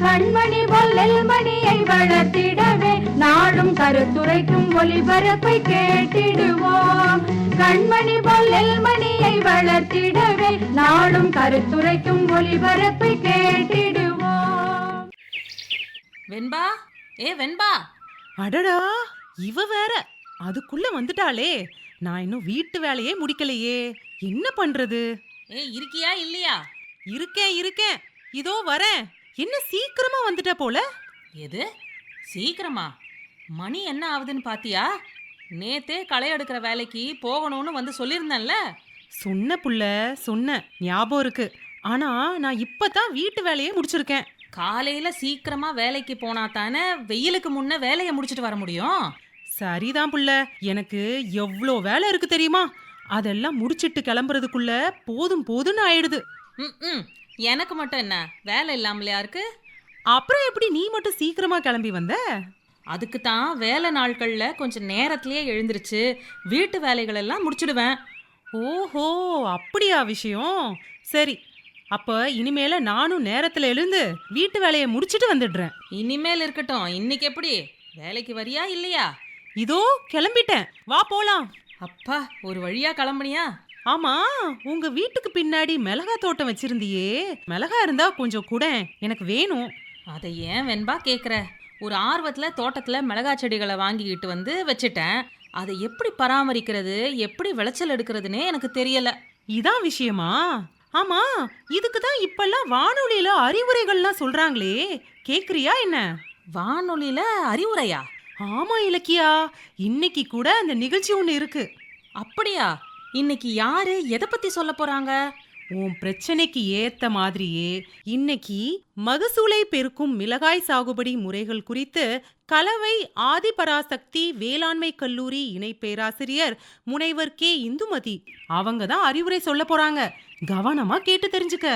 கண்மணி பொல்லல் மணியை வளர்த்திடவே நாடும் கருத்துரைக்கும் ஒளிபரப்பை கேட்டிடுவோம். கண்மணி பொல்லல் மணியை வளர்த்திடவே நாடும் கருத்துரைக்கும் ஒளிபரப்பை கேட்டிடுவோம். வெண்பா? ஏ வெண்பா? அடடா இவ வேற. அதுக்குள்ள வந்துட்டாளே. நான் இன்னும் வீட்டு வேலையே முடிக்கலையே. என்ன பண்றது? ஏ இருக்கியா இல்லையா? இருக்கேன் இருக்கேன். இதோ வரேன். என்ன சீக்கிரமா வந்துட்ட போல? எது? சீக்கிரமா? மணி என்ன ஆகுதுன்னு பாத்தியா? நேத்தே களை எடுக்கிற வேலைக்கு போகணும்னு வந்து சொல்லியிருந்தேன்ல. சொன்ன புள்ள சொன்ன. ஞாபகம் இருக்கு. ஆனா நான் இப்பதான் வீட்டு வேலையே முடிச்சிருக்கேன். காலையில சீக்கிரமா வேலைக்கு போனா தானே வெயிலுக்கு முன்ன வேலையை முடிச்சிட்டு வர முடியும்? சரிதான் புள்ள. எனக்கு எவ்வளோ வேலை இருக்கு தெரியுமா? அதெல்லாம் முடிச்சிட்டு கிளம்புறதுக்குள்ள போதும் போதும்னு ஆயிடுது. ம் எனக்கு மட்டும் என்ன? வேலை இல்லாமலையா இருக்கு? அப்புறம் எப்படி நீ மட்டும் சீக்கிரமா கிளம்பி வந்த? அதுக்கு தான் வேலை நாட்கள்ல கொஞ்சம் நேரத்திலேயே எழுந்திருச்சு வீட்டு வேலைகள் எல்லாம் முடிச்சிடுவேன். ஓஹோ அப்படியா விஷயம். சரி அப்ப இனிமேல நானும் நேரத்துல எழுந்து வீட்டு வேலையை முடிச்சிட்டு வந்துடுறேன். இனிமேல் இருக்கட்டும். இன்னைக்கு எப்படி? வேலைக்கு வரியா இல்லையா? இதோ கிளம்பிட்டேன். வா போலாம். அப்பா ஒரு வழியா கிளம்புனியா? ஆமா உங்க வீட்டுக்கு பின்னாடி மிளகா தோட்டம் வச்சிருந்தியே. மிளகா இருந்தா கொஞ்சம் கூட எனக்கு வேணும். அதை ஏன் வெண்பா கேட்குற ஒரு ஆர்வத்துல தோட்டத்துல மிளகாய் செடிகளை வாங்கிக்கிட்டு வந்து வச்சுட்டேன். அதை எப்படி பராமரிக்கிறது? எப்படி விளைச்சல் எடுக்கிறதுனே எனக்கு தெரியல. இதான் விஷயமா? ஆமா இதுக்கு தான் இப்பெல்லாம் வானொலியில அறிவுரைகள்லாம் சொல்றாங்களே. கேக்குறியா என்ன? வானொலியில அறிவுரையா? ஆமா இலக்கியா. இன்னைக்கு கூட அந்த நிகழ்ச்சி ஒன்று இருக்கு. அப்படியா? இன்னைக்கு யாரு எதை பத்தி சொல்ல போறாங்க? உன் பிரச்சனைக்கு ஏத்த மாதிரியே இன்னைக்கு மகசூலை பெருக்கும் மிளகாய் சாகுபடி முறைகள் குறித்து கலவை ஆதிபராசக்தி வேளாண்மை கல்லூரி இணை பேராசிரியர் முனைவர் கே இந்துமதி அவங்க தான் அறிவுரை சொல்ல போறாங்க. கவனமா கேட்டு தெரிஞ்சுக்க.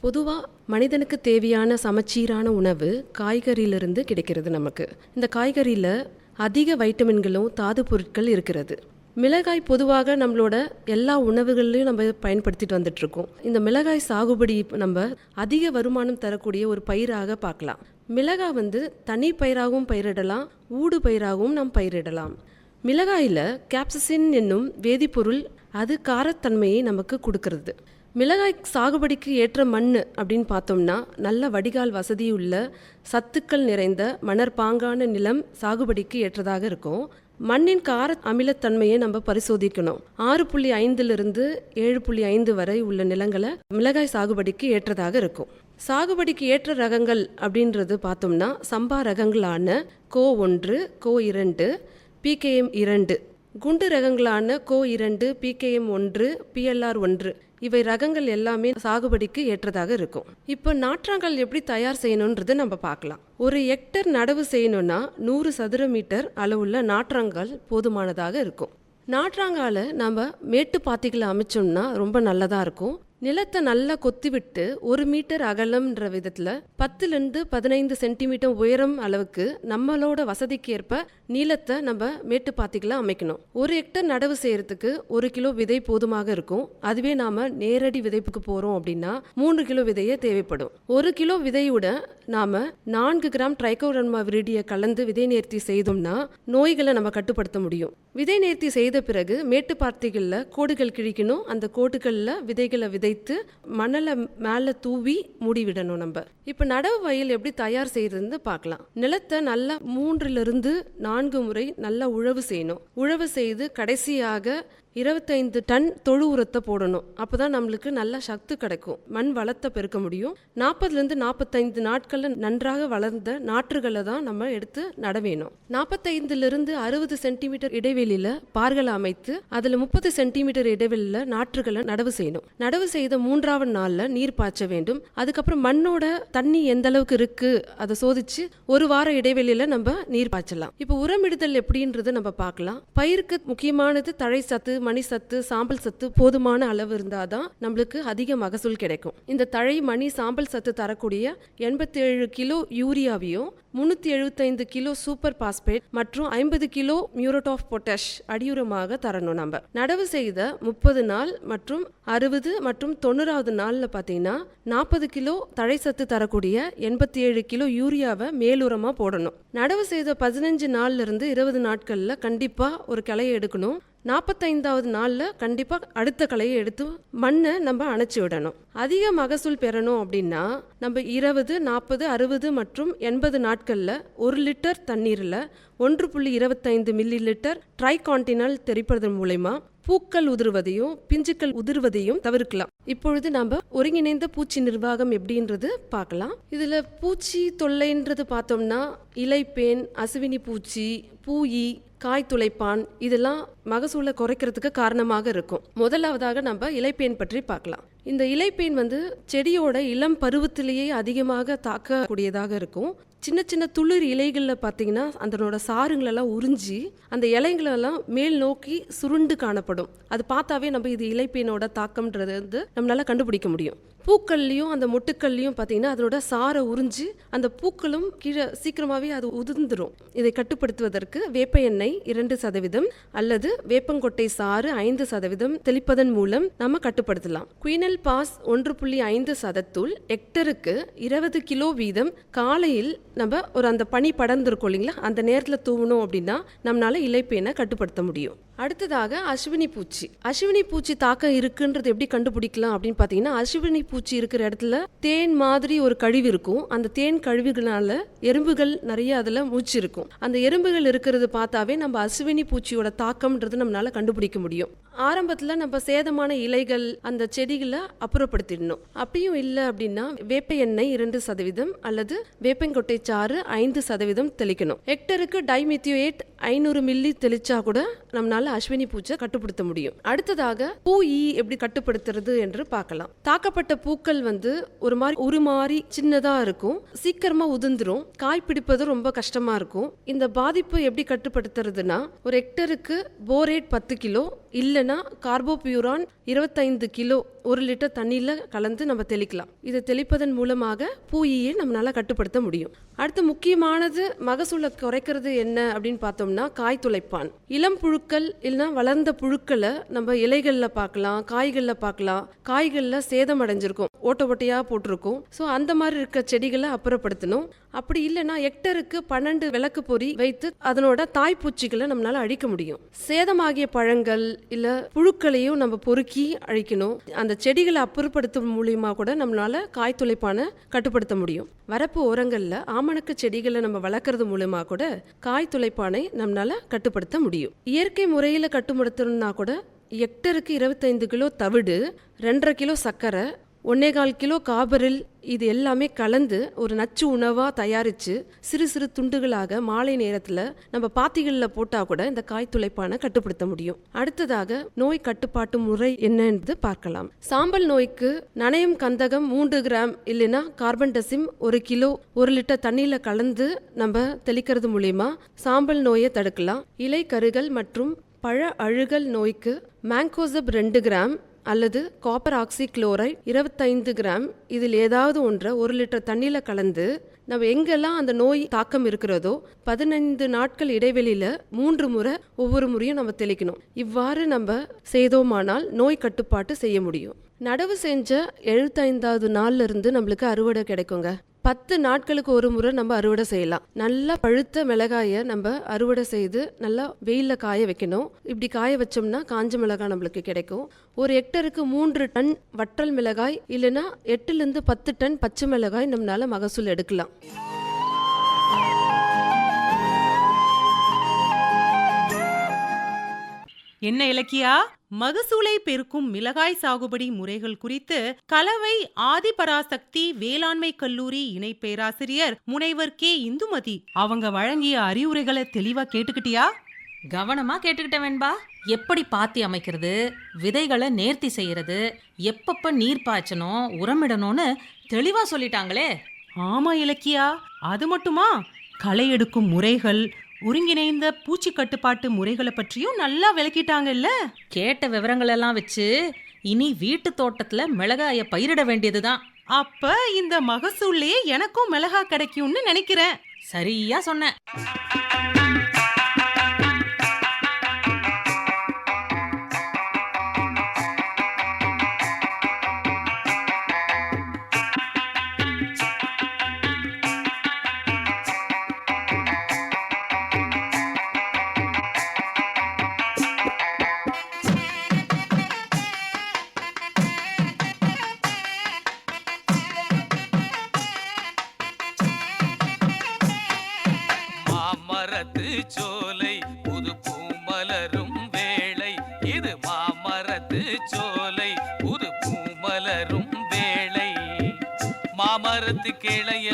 பொதுவாக மனிதனுக்கு தேவையான சமச்சீரான உணவு காய்கறியிலிருந்து கிடைக்கிறது நமக்கு. இந்த காய்கறியில் அதிக வைட்டமின்களும் தாது பொருட்கள் இருக்கிறது. மிளகாய் பொதுவாக நம்மளோட எல்லா உணவுகள்லையும் நம்ம பயன்படுத்திட்டு வந்துட்டுருக்கோம். இந்த மிளகாய் சாகுபடி நம்ம அதிக வருமானம் தரக்கூடிய ஒரு பயிராக பார்க்கலாம். மிளகாய் வந்து தனி பயிராகவும் பயிரிடலாம் ஊடு பயிராகவும் நாம் பயிரிடலாம். மிளகாயில் கேப்சசின் என்னும் வேதிப்பொருள் அது காரத்தன்மையை நமக்கு கொடுக்கறது. மிளகாய் சாகுபடிக்கு ஏற்ற மண் அப்படின்னு பார்த்தோம்னா நல்ல வடிகால் வசதியுள்ள சத்துக்கள் நிறைந்த மணற்பாங்கான நிலம் சாகுபடிக்கு ஏற்றதாக இருக்கும். மண்ணின் கார அமிலத்தன்மையை நம்ம பரிசோதிக்கணும். ஆறு புள்ளி ஐந்துலேருந்து ஏழு புள்ளி ஐந்து வரை உள்ள நிலங்களை மிளகாய் சாகுபடிக்கு ஏற்றதாக இருக்கும். சாகுபடிக்கு ஏற்ற ரகங்கள் அப்படின்றது பார்த்தோம்னா சம்பா ரகங்களான கோ ஒன்று கோ இரண்டு பிகேஎம் இரண்டு. குண்டு ரகங்களான கோ இரண்டு பிகேஎம் ஒன்று பிஎல்ஆர் ஒன்று. இவை ரகங்கள் எல்லாமே சாகுபடிக்கு ஏற்றதாக இருக்கும். இப்போ நாற்றாங்கால் எப்படி தயார் செய்யணுன்றது நம்ம பார்க்கலாம். ஒரு ஹெக்டர் நடவு செய்யணும்னா நூறு சதுர மீட்டர் அளவுள்ள நாற்றாங்கால் போதுமானதாக இருக்கும். நாற்றாங்கால நம்ம மேட்டு பாத்திகளை அமைச்சோம்னா ரொம்ப நல்லதாக இருக்கும். நிலத்தை நல்லா கொத்திவிட்டு ஒரு மீட்டர் அகலம்ன்ற விதத்தில் பத்துலேருந்து பதினைந்து சென்டிமீட்டர் உயரம் அளவுக்கு நம்மளோட வசதிக்கு ஏற்ப நீளத்தை நம்ம மேட்டு பாத்திகளை அமைக்கணும். ஒரு ஹெக்டர் நடவு செய்யறதுக்கு ஒரு கிலோ விதை போதுமாக இருக்கும். அதுவே நாம நேரடி விதைப்புக்கு போறோம் அப்படின்னா மூன்று கிலோ விதையே தேவைப்படும். ஒரு கிலோ விதையோட நாம நான்கு கிராம் ட்ரைகோரன்மா விரிடியை கலந்து விதை நேர்த்தி செய்தோம்னா நோய்களை நம்ம கட்டுப்படுத்த முடியும். விதை நேர்த்தி செய்த பிறகு மேட்டு பார்த்திகளில் கோடுகள் கிழிக்கணும். அந்த கோடுகளில் விதைகளை விதைத்து மணலை மேலே தூவி மூடிவிடணும் நம்ம. இப்போ நடவு வயல் எப்படி தயார் செய்யறதுன்னு பார்க்கலாம். நிலத்தை நல்லா மூன்றிலிருந்து நான்கு முறை நல்லா உழவு செய்யணும். உழவு செய்து கடைசியாக இருபத்தைந்து டன் தொழு உரத்தை போடணும். அப்போ தான் நம்மளுக்கு நல்ல சத்து கிடைக்கும். மண் வளத்தை பெருக்க முடியும். நாற்பதுலேருந்து நாற்பத்தைந்து நாட்களில் நன்றாக வளர்ந்த நாற்றுகளை தான் நம்ம எடுத்து நட வேணும். நாற்பத்தைந்துலேருந்து அறுபது சென்டிமீட்டர் இடைவெளியில் பார்களை அமைத்து அதில் முப்பது சென்டிமீட்டர் இடைவெளியில் நாற்றுகளை நடவு செய்யணும். நடவு செய்த மூன்றாவது நாளில் நீர் பாய்ச்ச வேண்டும். அதுக்கப்புறம் மண்ணோட தண்ணி எந்த அளவுக்கு இருக்குது அதை சோதிச்சு ஒரு வார இடைவெளியில் நம்ம நீர் பாய்ச்சலாம். இப்போ உரமிடுதல் எப்படின்றது நம்ம பார்க்கலாம். பயிருக்கு முக்கியமானது தழை சத்து மணி சத்து சாம்பல் சத்து போதுமான அளவு இருந்தாதான் நம்மளுக்கு அதிக மகசூல் கிடைக்கும். இந்த தழை மணி சாம்பல் சத்து தரக்கூடிய எண்பத்தேழு கிலோ யூரியாவையும் முன்னூத்தி எழுபத்தைந்து கிலோ சூப்பர் பாஸ்பேட் மற்றும் ஐம்பது கிலோ மியூரட் ஆஃப் பொட்டாஷ் அடியுரமாக தரணும் நம்ம. நடவு செய்த முப்பது நாள் மற்றும் அறுபது மற்றும் தொண்ணூறாவது நாளில் பார்த்தீங்கன்னா நாற்பது கிலோ தழை சத்து தரக்கூடிய எண்பத்தி ஏழு கிலோ யூரியாவை மேலுரமாக போடணும். நடவு செய்த பதினஞ்சு நாள்ல இருந்து இருபது நாட்களில் கண்டிப்பாக ஒரு கிளையை எடுக்கணும். நாற்பத்தைந்தாவது நாளில் கண்டிப்பாக அடுத்த களையை எடுத்து மண்ணை நம்ம அணைச்சி விடணும். அதிக மகசூல் பெறணும் அப்படின்னா நம்ம இருபது நாற்பது அறுபது மற்றும் எண்பது நாட்களில் ஒரு லிட்டர் தண்ணீரில் ஒன்று புள்ளி இருபத்தைந்து மில்லி லிட்டர் ட்ரைகாண்டினல் தெரிப்பதன் மூலயமா பூக்கள் உதிர்வதையும் பிஞ்சுக்கள் உதிர்வதையும் தவிர்க்கலாம். இப்பொழுது நம்ம ஒருங்கிணைந்த பூச்சி நிர்வாகம் எப்படின்றது பார்க்கலாம். இதில் பூச்சி தொல்லைன்றது பார்த்தோம்னா இலைப்பேன் அசுவினி பூச்சி பூயி காய் துளைப்பான் இதெல்லாம் மகசூலை குறைக்கிறதுக்கு காரணமாக இருக்கும். முதலாவதாக நம்ம இலைப்பேன் பற்றி பார்க்கலாம். இந்த இலைப்பேன் வந்து செடியோட இளம் பருவத்திலேயே அதிகமாக தாக்கக்கூடியதாக இருக்கும். சின்ன சின்ன துளிர் இலைகளில் பார்த்தீங்கன்னா அதனோட சாறுங்களெல்லாம் உறிஞ்சி அந்த இலைங்களெல்லாம் மேல் நோக்கி சுருண்டு காணப்படும். அது பார்த்தாவே நம்ம இது இலைப்பீனோட தாக்கம்ன்றது வந்து நம்மளால கண்டுபிடிக்க முடியும். பூக்கள்லையும் அந்த மொட்டுக்கள்லையும் பார்த்தீங்கன்னா அதனோட சாரை உறிஞ்சி அந்த பூக்களும் கீழே சீக்கிரமாகவே அது உதிர்ந்துடும் இதை கட்டுப்படுத்துவதற்கு வேப்ப எண்ணெய் இரண்டு சதவீதம் அல்லது வேப்பங்கொட்டை சாறு ஐந்து சதவீதம் தெளிப்பதன் மூலம் நம்ம கட்டுப்படுத்தலாம். குயினல் பாஸ் ஒன்று புள்ளி ஐந்து சதத்தூள் ஹெக்டருக்கு இருபது கிலோ வீதம் காலையில் நம்ம ஒரு அந்த பனி படர்ந்துருக்கும் இல்லைங்களா? அந்த நேரத்தில் தூவணும் அப்படின்னா நம்மளால் இலைப்பேனை கட்டுப்படுத்த முடியும்? அடுத்ததாக அஸ்வினி பூச்சி. அஸ்வினி பூச்சி தாக்கம் இருக்குன்றது எப்படி கண்டுபிடிக்கலாம் அப்படின்னு பார்த்தீங்கன்னா அஸ்வினி பூச்சி இருக்கிற இடத்துல தேன் மாதிரி ஒரு கழிவு இருக்கும். அந்த தேன் கழிவுகளால எறும்புகள் நிறைய அதில் மூச்சு இருக்கும். அந்த எறும்புகள் இருக்கிறது பார்த்தாவே நம்ம அஸ்வினி பூச்சியோட தாக்கம்ன்றது நம்மளால கண்டுபிடிக்க முடியும். ஆரம்பத்தில் நம்ம சேதமான இலைகள் அந்த செடிகளை அப்புறப்படுத்திடணும். அப்படியும் இல்லை அப்படின்னா வேப்ப எண்ணெய் இரண்டு சதவீதம் அல்லது வேப்பங்கொட்டை சாறு ஐந்து சதவீதம் தெளிக்கணும். ஹெக்டருக்கு டைமித்தியோயேட் ஐநூறு மில்லி தெளிச்சா கூட நம்மளால அஸ்வினி பூச்சை கட்டுப்படுத்த முடியும். அடுத்ததாக பூ ஈ எப்படி கட்டுப்படுத்துறது என்று பார்க்கலாம். தாக்கப்பட்ட பூக்கள் வந்து ஒரு மாதிரி ஒரு மாதிரி சின்னதா இருக்கும். சீக்கிரமா உதிர்ந்துரும். காய் பிடிப்பது ரொம்ப கஷ்டமா இருக்கும். இந்த பாதிப்பு எப்படி கட்டுப்படுத்துறதுன்னா ஒரு ஹெக்டருக்கு போரேட் பத்து கிலோ இல்லைன்னா கார்போபியூரான் இருபத்தைந்து கிலோ ஒரு லிட்டர் தண்ணியில் கலந்து நம்ம தெளிக்கலாம். இதை தெளிப்பதன் மூலமாக பூயியை நம்மளால கட்டுப்படுத்த முடியும். அடுத்து முக்கியமானது மகசூலை குறைக்கிறது என்ன அப்படின்னு பார்த்தோம்னா காய் துளைப்பான். இளம் புழுக்கள் இல்லைன்னா வளர்ந்த புழுக்களை நம்ம இலைகளில் பார்க்கலாம் காய்களில் பார்க்கலாம். காய்களில் சேதம் அடைஞ்சிருக்கும் ஓட்ட ஓட்டையாக போட்டிருக்கும். ஸோ அந்த மாதிரி இருக்க செடிகளை அப்புறப்படுத்தணும். அப்படி இல்லைன்னா ஹெக்டருக்கு பன்னெண்டு விளக்கு பொறி வைத்து அதனோட தாய்ப்பூச்சிகளை நம்மளால் அழிக்க முடியும். சேதமாகிய பழங்கள் இல்லை புழுக்களையும் நம்ம பொறுக்கி அழிக்கணும். அந்த செடிகளை அப்புறப்படுத்தும் மூலியமாக கூட நம்மளால் காய்த்துளைப்பான கட்டுப்படுத்த முடியும். வரப்பு ஓரங்களில் ஆமணக்கு செடிகளை நம்ம வளர்க்குறது மூலமாக கூட காய் துளைப்பானை நம்மளால் கட்டுப்படுத்த முடியும். இயற்கை முறையில் கட்டுப்படுத்தணும்னா கூட ஹெக்டருக்கு இருபத்தைந்து கிலோ தவிடு ரெண்டரை கிலோ சர்க்கரை ஒன்னேகால் கிலோ காபரில் இது எல்லாமே கலந்து ஒரு நச்சு உணவாக தயாரித்து சிறு சிறு துண்டுகளாக மாலை நேரத்தில் நம்ம பாத்திகளில் போட்டால் கூட இந்த காய் துளைப்பானை கட்டுப்படுத்த முடியும். அடுத்ததாக நோய் கட்டுப்பாட்டு முறை என்னன்னு பார்க்கலாம். சாம்பல் நோய்க்கு நனையும் கந்தகம் மூன்று கிராம் இல்லைன்னா கார்பன் டெசிம் ஒரு கிலோ ஒரு லிட்டர் தண்ணியில் கலந்து நம்ம தெளிக்கிறது மூலியமா சாம்பல் நோயை தடுக்கலாம். இலை கருகள் மற்றும் பழ அழுகல் நோய்க்கு மேங்கோசப் ரெண்டு கிராம் அல்லது காப்பர் ஆக்சி குளோரைட் இருபத்தைந்து கிராம் இதில் ஏதாவது ஒன்றை ஒரு லிட்டர் தண்ணியில் கலந்து நம்ம எங்கெல்லாம் அந்த நோய் தாக்கம் இருக்கிறதோ பதினைந்து நாட்கள் இடைவெளியில் மூன்று முறை ஒவ்வொரு முறையும் நம்ம தெளிக்கணும். இவ்வாறு நம்ம செய்தோமானால் நோய் கட்டுப்பாட்டு செய்ய முடியும். நடவு செஞ்ச எழுபத்தைந்தாவது நாள்ல இருந்து நம்மளுக்கு அறுவடை கிடைக்குங்க. பத்து நாட்களுக்கு ஒரு முறை நம்ம அறுவடை செய்யலாம். நல்லா பழுத்த மிளகாயை நம்ம அறுவடை செய்து நல்லா வெயிலில் காய வைக்கணும். இப்படி காய வச்சோம்னா காஞ்ச மிளகாய் நம்மளுக்கு கிடைக்கும். ஒரு ஹெக்டருக்கு மூன்று டன் வற்றல் மிளகாய் இல்லைன்னா எட்டுலேருந்து பத்து டன் பச்சை மிளகாய் நம்மளால மகசூல் எடுக்கலாம். என்ன இலக்கியா? மகசூலை பெருக்கும் மிளகாய் சாகுபடி முறைகள் குறித்து கலவை ஆதிபராசக்தி வேளாண்மை கல்லூரி இணை பேராசிரியர் முனைவர் கே. இந்துமதி அவங்க வழங்கிய அறிவுரைகளை தெளிவா கேட்டுக்கிட்டியா? கவனமா கேட்டுக்கிட்ட வேண்பா. எப்படி பாத்தி அமைக்கிறது? விதைகளை நேர்த்தி செய்யறது? எப்பப்ப நீர் பாய்ச்சணும்? உரமிடணும்னு தெளிவா சொல்லிட்டாங்களே. ஆமா இலக்கியா. அது மட்டுமா? களை எடுக்கும் முறைகள் ஒருங்கிணைந்த பூச்சி கட்டுப்பாட்டு முறைகளை பற்றியும் நல்லா விளக்கிட்டாங்கல்ல? கேட்ட விவரங்கள் எல்லாம் வச்சு இனி வீட்டு தோட்டத்துல மிளகாய பயிரிட வேண்டியதுதான். அப்ப இந்த மகசூல்லையே எனக்கும் மிளகா கிடைக்கும்னு நினைக்கிறேன். சரியா சொன்ன.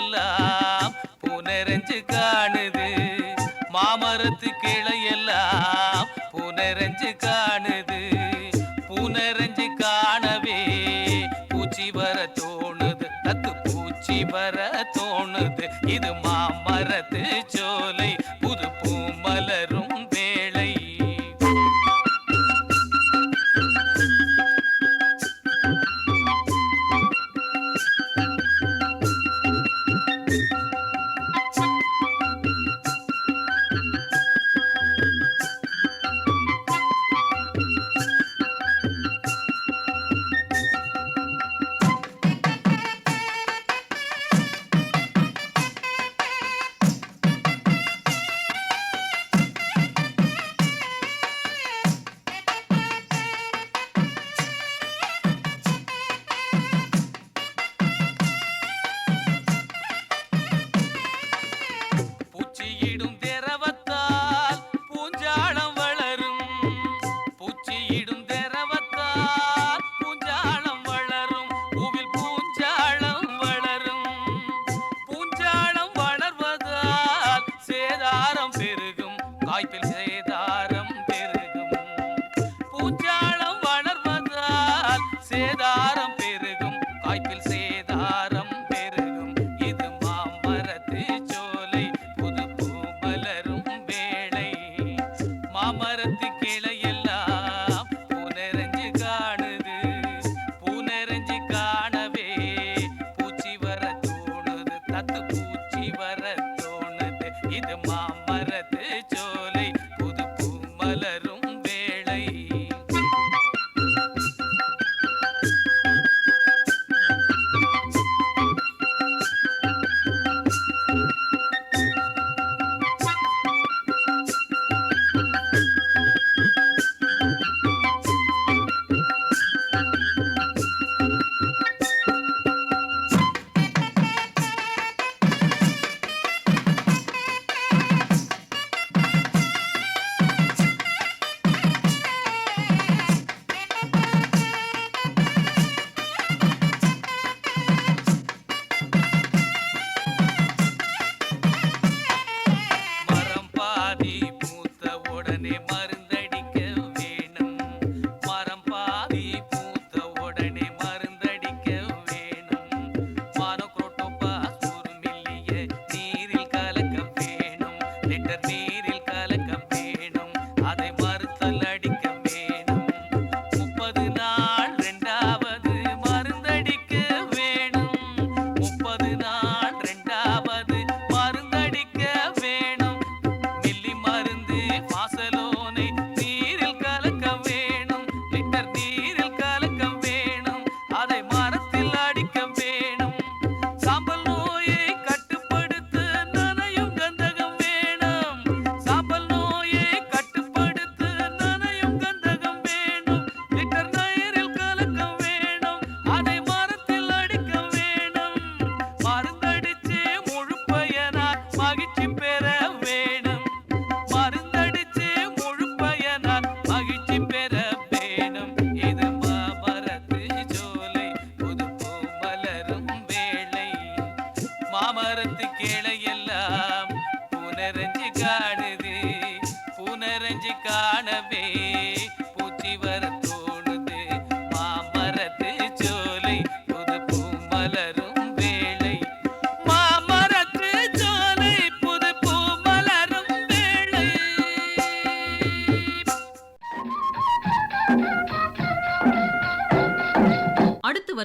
tonight.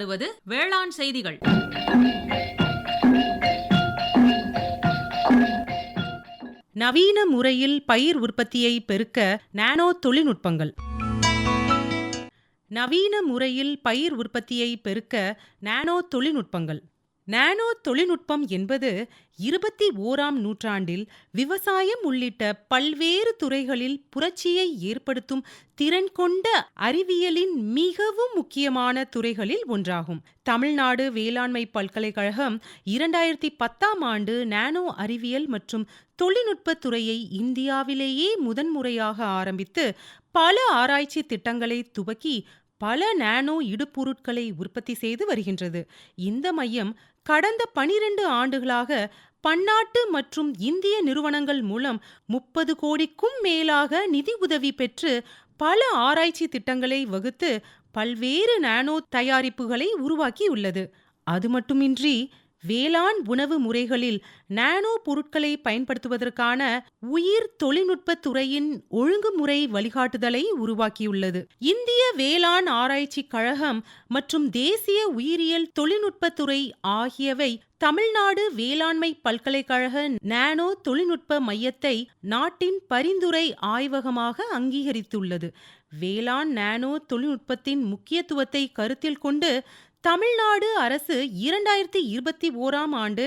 வருவது வேளாண் செய்திகள். நவீன முறையில் பயிர் உற்பத்தியை பெருக்க நானோ தொழில்நுட்பங்கள். நவீன முறையில் பயிர் உற்பத்தியை பெருக்க நானோ தொழில்நுட்பங்கள். நானோ தொழில்நுட்பம் என்பது இருபத்தி ஓராம் நூற்றாண்டில் விவசாயம் உள்ளிட்ட பல்வேறு துறைகளில் புரட்சியை ஏற்படுத்தும் திறன் கொண்ட அறிவியலின் மிகவும் முக்கியமான துறைகளில் ஒன்றாகும். தமிழ்நாடு வேளாண்மை பல்கலைக்கழகம் இரண்டாயிரத்தி பத்தாம் ஆண்டு நானோ அறிவியல் மற்றும் தொழில்நுட்பத் துறையை இந்தியாவிலேயே முதன்முறையாக ஆரம்பித்து பல ஆராய்ச்சி திட்டங்களை துவக்கி பல நானோ இடுபொருட்களை உற்பத்தி செய்து வருகின்றது. இந்த மையம் கடந்த பனிரெண்டு ஆண்டுகளாக பன்னாட்டு மற்றும் இந்திய நிறுவனங்கள் மூலம் முப்பது கோடிக்கும் மேலாக நிதி உதவி பெற்று பல ஆராய்ச்சி திட்டங்களை வகுத்து பல்வேறு நானோ தயாரிப்புகளை உருவாக்கியுள்ளது. அது மட்டுமின்றி வேளாண் உணவு முறைகளில் நானோ பொருட்களை பயன்படுத்துவதற்கான உயிர் தொழில்நுட்பத் துறையின் ஒழுங்குமுறை வழிகாட்டுதலை உருவாக்கியுள்ளது. இந்திய வேளாண் ஆராய்ச்சி கழகம் மற்றும் தேசிய உயிரியல் தொழில்நுட்பத் துறை ஆகியவை தமிழ்நாடு வேளாண்மை பல்கலைக்கழக நானோ தொழில்நுட்ப மையத்தை நாட்டின் பரிந்துரை ஆய்வகமாக அங்கீகரித்துள்ளது. வேளாண் நானோ தொழில்நுட்பத்தின் முக்கியத்துவத்தை கருத்தில் கொண்டு தமிழ்நாடு அரசு இரண்டாயிரத்தி இருபத்தி ஓராம் ஆண்டு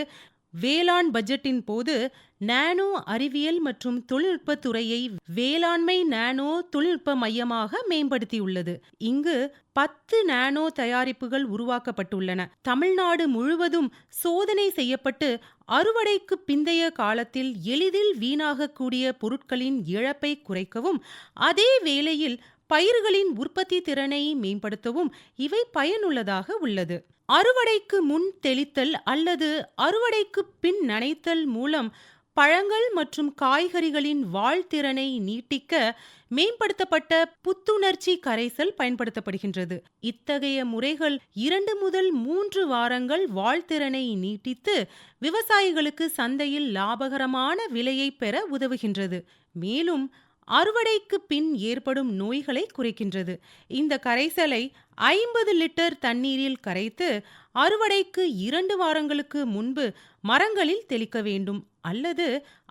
வேளாண் பட்ஜெட்டின் போது நானோ அறிவியல் மற்றும் தொழில்நுட்பத் துறையை வேளாண்மை நானோ தொழில்நுட்ப மையமாக மேம்படுத்தியுள்ளது. இங்கு பத்து நானோ தயாரிப்புகள் உருவாக்கப்பட்டுள்ளன. தமிழ்நாடு முழுவதும் சோதனை செய்யப்பட்டு அறுவடைக்கு பிந்தைய காலத்தில் எளிதில் வீணாகக்கூடிய பொருட்களின் இழப்பை குறைக்கவும் அதே வேளையில் பயிர்களின் உற்பத்தி திறனை மேம்படுத்தவும் இவை பயனுள்ளதாக உள்ளது. அறுவடைக்கு முன் தெளித்தல் அல்லது அறுவடைக்கு பின் நனைத்தல் மூலம் பழங்கள் மற்றும் காய்கறிகளின் வாழ்த்திறனை நீட்டிக்க மேம்படுத்தப்பட்ட புத்துணர்ச்சி கரைசல் பயன்படுத்தப்படுகின்றது. இத்தகைய முறைகள் இரண்டு முதல் மூன்று வாரங்கள் வாழ்த்திறனை நீட்டித்து விவசாயிகளுக்கு சந்தையில் லாபகரமான விலையை பெற உதவுகின்றது. மேலும் அறுவடைக்கு பின் ஏற்படும் நோய்களை குறைக்கின்றது. இந்த கரைசலை ஐம்பது லிட்டர் தண்ணீரில் கரைத்து அறுவடைக்கு இரண்டு வாரங்களுக்கு முன்பு மரங்களில் தெளிக்க வேண்டும். அல்லது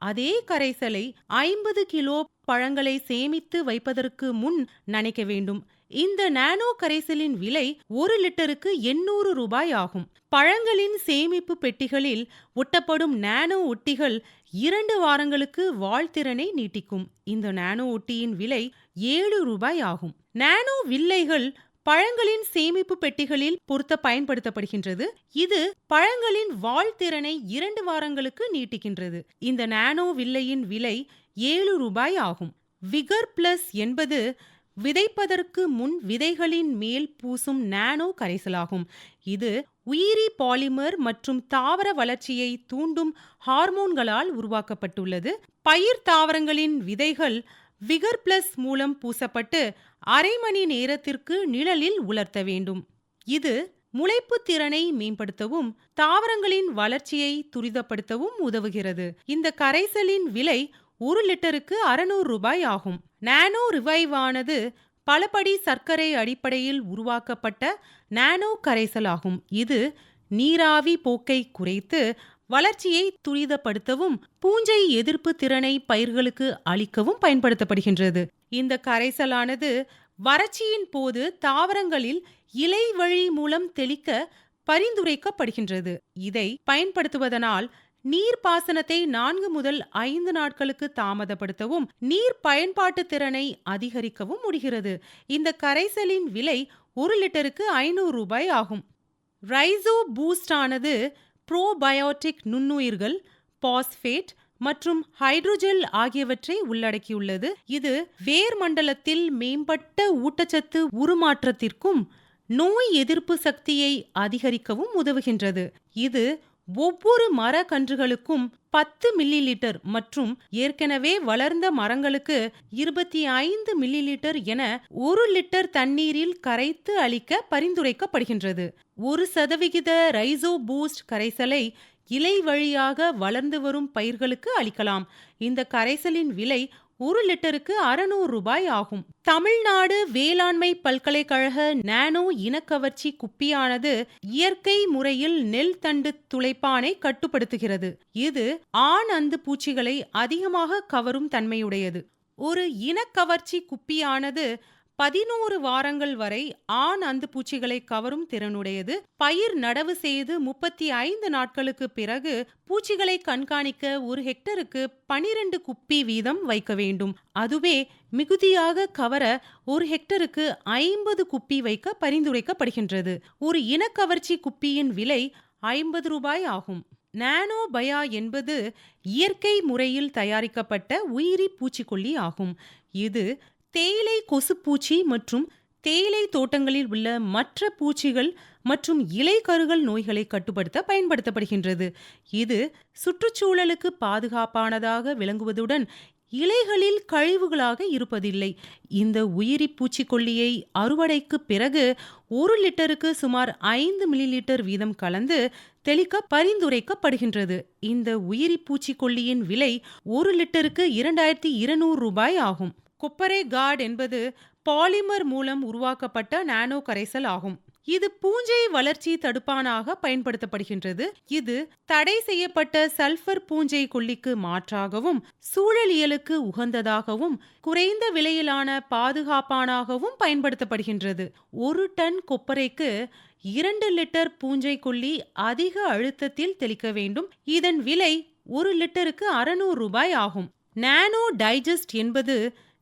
அதே கரைசலை ஐம்பது கிலோ பழங்களை சேமித்து வைப்பதற்கு முன் நனைக்க வேண்டும். இந்த நானோ கரைசலின் விலை ஒரு லிட்டருக்கு எண்ணூறு ரூபாய் ஆகும். பழங்களின் சேமிப்பு பெட்டிகளில் ஒட்டப்படும் நானோ ஒட்டிகள் இரண்டு வாரங்களுக்கு வாழ்த்திறனை நீட்டிக்கும். இந்த நானோ ஒட்டியின் விலை ஏழு ரூபாய் ஆகும். நானோ வில்லைகள் பழங்களின் சேமிப்பு பெட்டிகளில் பொருத்த பயன்படுத்தப்படுகின்றது. இது பழங்களின் வாழ்த்திறனை இரண்டு வாரங்களுக்கு நீட்டிக்கின்றது. இந்த நானோ வில்லையின் விலை ஏழு ரூபாய் ஆகும். விகர் பிளஸ் என்பது விதைப்பதற்கு முன் விதைகளின் மேல் பூசும் நானோ கரைசலாகும். இது உயிரி பாலிமர் மற்றும் தாவர வளர்ச்சியை தூண்டும் ஹார்மோன்களால் உருவாக்கப்பட்டுள்ளது. பயிர் தாவரங்களின் விதைகள் விகர் பிளஸ் மூலம் பூசப்பட்டு அரை மணி நேரத்திற்கு நிழலில் உலர்த்த வேண்டும். இது முளைப்பு திறனை மேம்படுத்தவும் தாவரங்களின் வளர்ச்சியை துரிதப்படுத்தவும் உதவுகிறது. இந்த கரைசலின் விலை ஒரு லிட்டருக்கு அறுநூறு ரூபாய் ஆகும். நானோ ரிவைவானது பலபடி சர்க்கரை அடிப்படையில் உருவாக்கப்பட்ட நானோ கரைசல் ஆகும். இது நீராவி போக்கை குறைத்து வளர்ச்சியை துரிதப்படுத்தவும் பூஞ்சை எதிர்ப்பு திறனை பயிர்களுக்கு அளிக்கவும் பயன்படுத்தப்படுகின்றது. இந்த கரைசலானது வறட்சியின் போது தாவரங்களில் இலை வழி மூலம் தெளிக்க பரிந்துரைக்கப்படுகின்றது. இதை பயன்படுத்துவதனால் நீர்ப்பாசனத்தை நான்கு முதல் ஐந்து நாட்களுக்கு தாமதப்படுத்தவும் நீர் பயன்பாட்டு திறனை அதிகரிக்கவும் முடிகிறது. இந்த கரைசலின் விலை ஒரு லிட்டருக்கு ஐநூறு ரூபாய் ஆகும். ரைசோ பூஸ்ட் ஆனது ப்ரோபயோட்டிக் நுண்ணுயிர்கள் பாஸ்பேட் மற்றும் ஹைட்ரோஜெல் ஆகியவற்றை உள்ளடக்கியுள்ளது. இது வேர் மண்டலத்தில் மேம்பட்ட ஊட்டச்சத்து உருமாற்றத்திற்கும் நோய் எதிர்ப்பு சக்தியை அதிகரிக்கவும் உதவுகின்றது. இது ஒவ்வொரு மரக்கன்றுகளுக்கும் பத்து மில்லி லிட்டர் மற்றும் ஏற்கனவே வளர்ந்த மரங்களுக்கு இருபத்தி ஐந்து மில்லி லிட்டர் என ஒரு லிட்டர் தண்ணீரில் கரைத்து அளிக்க பரிந்துரைக்கப்படுகின்றது. ஒரு சதவிகித ரைசோ பூஸ்ட் கரைசலை இலை வழியாக வளர்ந்து வரும் பயிர்களுக்கு அளிக்கலாம். இந்த கரைசலின் விலை ஒரு லிட்டருக்கு அறுநூறு ரூபாய் ஆகும். தமிழ்நாடு வேளாண்மை பல்கலைக்கழக நானோ இனக்கவர்ச்சி குப்பியானது இயற்கை முறையில் நெல் தண்டு துளைப்பானை கட்டுப்படுத்துகிறது. இது ஆண் அந்து பூச்சிகளை அதிகமாக கவரும் தன்மையுடையது. ஒரு இனக்கவர்ச்சி குப்பியானது பதினோரு வாரங்கள் வரை ஆண் அந்து பூச்சிகளை கவரும் திறனுடையது. பயிர் நடவு செய்து முப்பத்தி ஐந்து நாட்களுக்கு பிறகு பூச்சிகளை கண்காணிக்க ஒரு ஹெக்டருக்கு பனிரெண்டு குப்பி வீதம் வைக்க வேண்டும். அதுவே மிகுதியாக கவர ஒரு ஹெக்டருக்கு ஐம்பது குப்பி வைக்க பரிந்துரைக்கப்படுகின்றது. ஒரு இனக்கவர்ச்சி குப்பியின் விலை ஐம்பது ரூபாய் ஆகும். நானோ பயா என்பது இயற்கை முறையில் தயாரிக்கப்பட்ட உயிரி பூச்சிக்கொல்லி ஆகும். இது தேயிலை கொசுப்பூச்சி மற்றும் தேயிலை தோட்டங்களில் உள்ள மற்ற பூச்சிகள் மற்றும் இலை கருகள் நோய்களை கட்டுப்படுத்த பயன்படுத்தப்படுகின்றது. இது சுற்றுச்சூழலுக்கு பாதுகாப்பானதாக விளங்குவதுடன் இலைகளில் கழிவுகளாக இருப்பதில்லை. இந்த உயிரி பூச்சிக்கொல்லியை அறுவடைக்கு பிறகு ஒரு லிட்டருக்கு சுமார் ஐந்து மில்லி லிட்டர் வீதம் கலந்து தெளிக்க பரிந்துரைக்கப்படுகின்றது. இந்த உயிரி பூச்சிக்கொல்லியின் விலை ஒரு லிட்டருக்கு இரண்டாயிரத்தி இருநூறு ரூபாய் ஆகும். கொப்பரை கார்டு என்பது பாலிமர் மூலம் உருவாக்கப்பட்ட நானோ கரைசல் ஆகும். இது பூஞ்சை வளர்ச்சி தடுப்பானாக பயன்படுத்தப்படுகின்றது. இது தடை செய்யப்பட்ட சல்பர் பூஞ்சை கொல்லிக்கு மாற்றாகவும் சூழலியலுக்கு உகந்ததாகவும் குறைந்த விலையிலான பாதுகாப்பானாகவும் பயன்படுத்தப்படுகின்றது. ஒரு டன் கொப்பரைக்கு இரண்டு லிட்டர் பூஞ்சை கொல்லி அதிக அழுத்தத்தில் தெளிக்க வேண்டும். இதன் விலை ஒரு லிட்டருக்கு அறுநூறு ரூபாய் ஆகும். நானோ டைஜஸ்ட் என்பது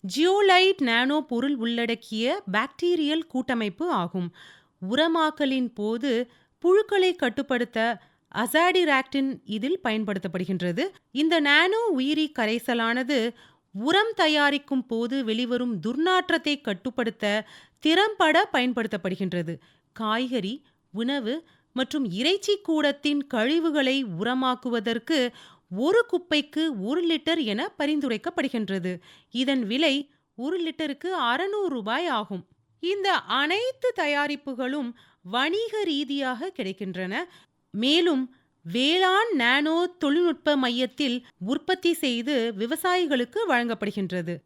ஜியோலைட் நானோ பொருள் உள்ளடக்கிய பாக்டீரியல் கூட்டமைப்பு ஆகும். உரமாக்கலின் போது புழுக்களை கட்டுப்படுத்த அசாடிராக்டின் இதில் பயன்படுத்தப்படுகின்றது. இந்த நானோ உயிரி கரைசலானது உரம் தயாரிக்கும் போது வெளிவரும் துர்நாற்றத்தை கட்டுப்படுத்த திறம்பட பயன்படுத்தப்படுகின்றது. காய்கறி உணவு மற்றும் இறைச்சி கூடத்தின் கழிவுகளை உரமாக்குவதற்கு ஒரு குப்பைக்கு ஒரு லிட்டர் என பரிந்துரைக்கப்படுகின்றது. இதன் விலை ஒரு லிட்டருக்கு அறுநூறு ரூபாய் ஆகும். இந்த அனைத்து தயாரிப்புகளும் வணிக ரீதியாக கிடைக்கின்றன. மேலும் வேளாண் நானோ தொழில்நுட்ப மையத்தில் உற்பத்தி செய்து விவசாயிகளுக்கு வழங்கப்படுகின்றது.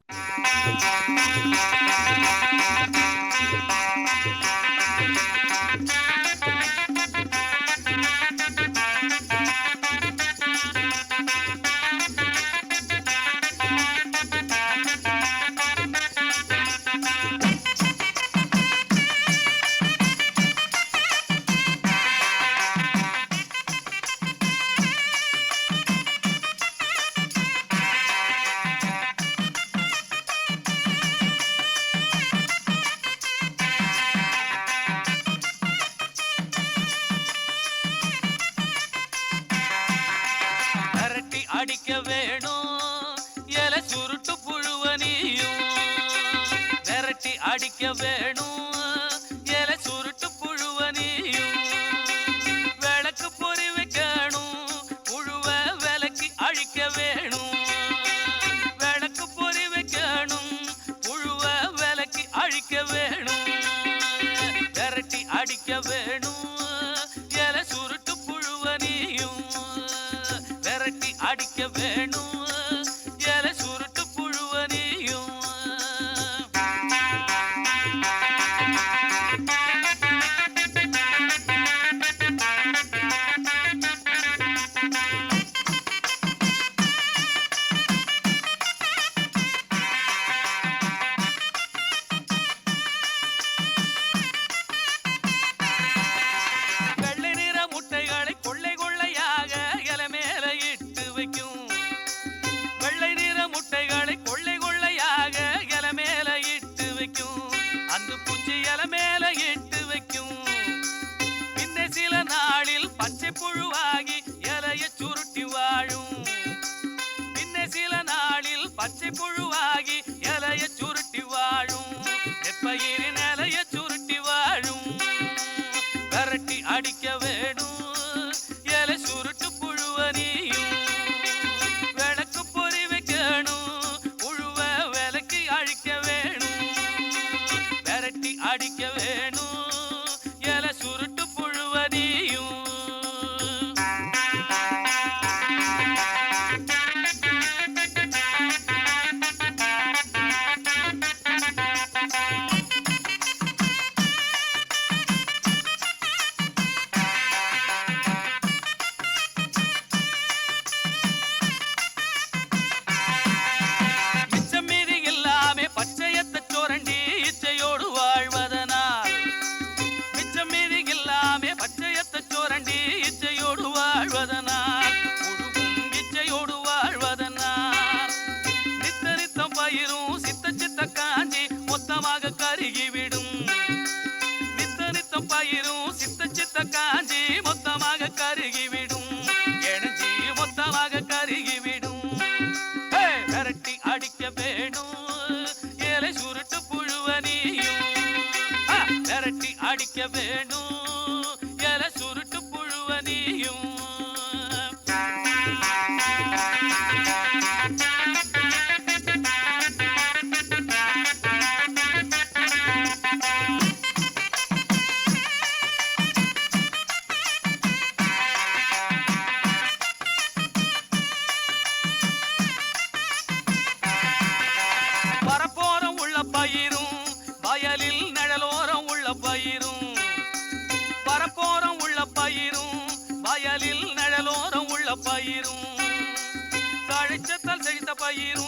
வெளிச்சத்தால் செழித்த பயிர்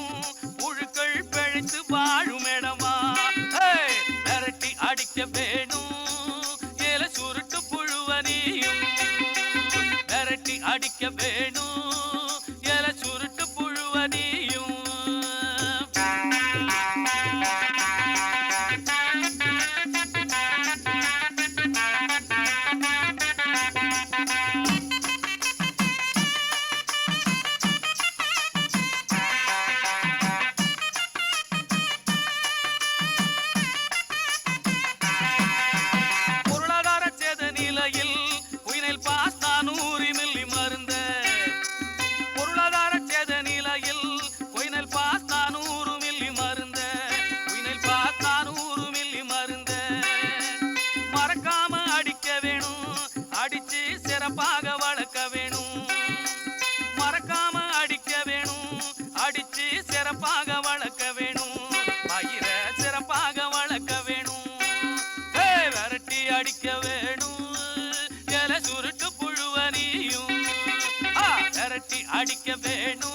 அடிச்சு சிறப்பாக வளர்க்க வேணும். மறக்காம அடிக்க வேணும். அடிச்சு சிறப்பாக வளர்க்க வேணும். பயிர சிறப்பாக வளர்க்க வேணும். விரட்டி அடிக்க வேணும். இலை சுருட்டு புழுவரியும் விரட்டி அடிக்க வேணும்.